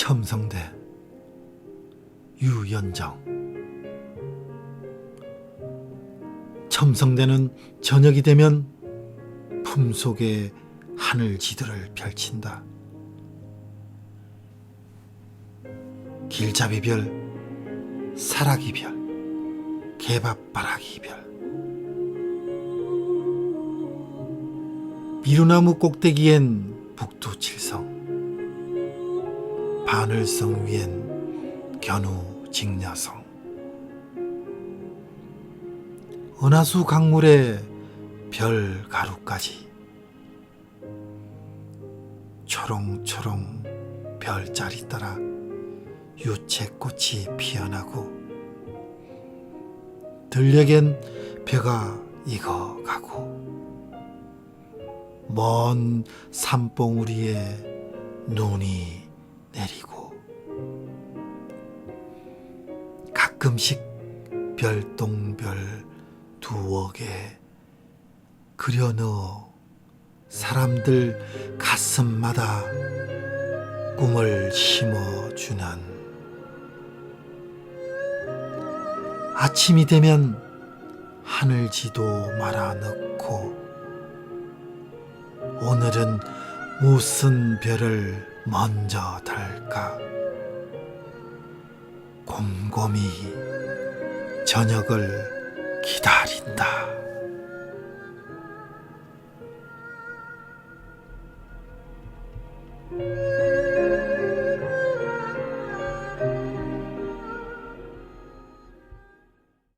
첨성대 유연정. 첨성대는 저녁이 되면 품속에 하늘 지도를 펼친다. 길잡이별, 사라기별, 개밥바라기별. 미루나무 꼭대기엔 북두칠성 바늘성 위엔 견우 직녀성. 은하수 강물에 별 가루까지 초롱초롱 별자리 따라 유채꽃이 피어나고 들녘엔 벼가 익어가고 먼 산봉우리에 눈이 내리고 가끔씩 별똥별 두억에 그려넣어 사람들 가슴마다 꿈을 심어주는 아침이 되면 하늘지도 말아 넣고 오늘은 무슨 별을 먼저 달까? 곰곰이 저녁을 기다린다.